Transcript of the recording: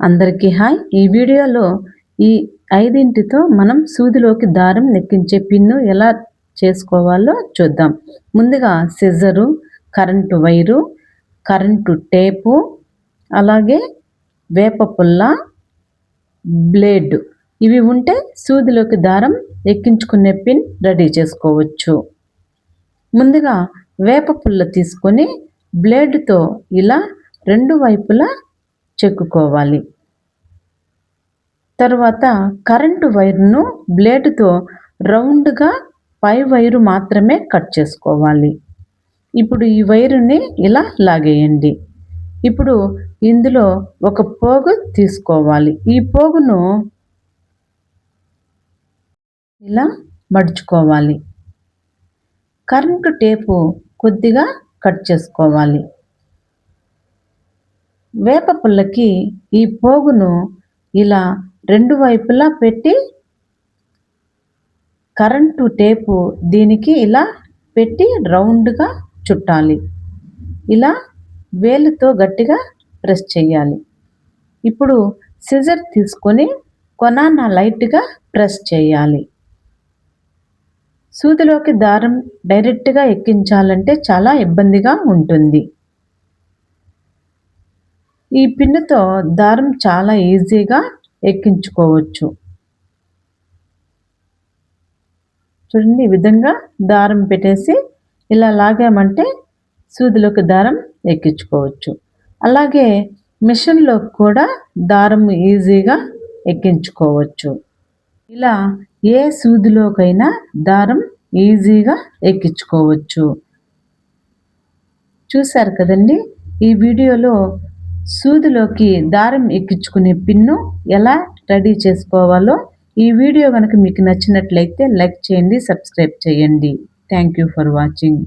అందరికీ హాయ్. ఈ వీడియోలో ఈ ఐదింటితో మనం సూదిలోకి దారం నెక్కించే పిన్ను ఎలా చేసుకోవాలో చూద్దాం. ముందుగా scissor current wire current tape అలాగే వేప పుల్ల బ్లేడ్. ఇవి ఉంటే సూదిలోకి దారం ఎక్కించుకునే పిన్ రెడీ చేసుకోవచ్చు. ముందుగా వేప పుల్ల తీసుకొని బ్లేడ్తో ఇలా రెండు వైపులా చెక్కుకోవాలి. తర్వాత కరెంటు వైర్ను బ్లేడ్తో రౌండ్గా పై వైరు మాత్రమే కట్ చేసుకోవాలి. ఇప్పుడు ఈ వైరుని ఇలా లాగేయండి. ఇప్పుడు ఇందులో ఒక పోగు తీసుకోవాలి. ఈ పోగును ఇలా మడుచుకోవాలి. కరెంటు టేపు కొద్దిగా కట్ చేసుకోవాలి. వేప పుల్లకి ఈ పోగును ఇలా రెండు వైపులా పెట్టి కరెంటు టేపు దీనికి ఇలా పెట్టి రౌండ్గా చుట్టాలి. ఇలా వేలుతో గట్టిగా ప్రెస్ చేయాలి. ఇప్పుడు సిజర్ తీసుకొని కొనాన లైట్గా ప్రెస్ చేయాలి. సూదిలోకి దారం డైరెక్ట్గా ఎక్కించాలంటే చాలా ఇబ్బందిగా ఉంటుంది. ఈ పిన్నుతో దారం చాలా ఈజీగా ఎక్కించుకోవచ్చు. చూడండి ఈ విధంగా దారం పెట్టేసి ఇలా లాగామంటే సూదిలోకి దారం ఎక్కించుకోవచ్చు. అలాగే మిషన్లో కూడా దారం ఈజీగా ఎక్కించుకోవచ్చు. ఇలా ఏ సూదిలోకైనా దారం ఈజీగా ఎక్కించుకోవచ్చు. చూశారు కదండి ఈ వీడియోలో సూదిలోకి దారం ఎక్కించుకునే పిన్ను ఎలా రెడీ చేసుకోవాలో ఈ వీడియో కనుక మీకు నచ్చినట్లయితే లైక్ చేయండి సబ్స్క్రైబ్ చేయండి. Thank you for watching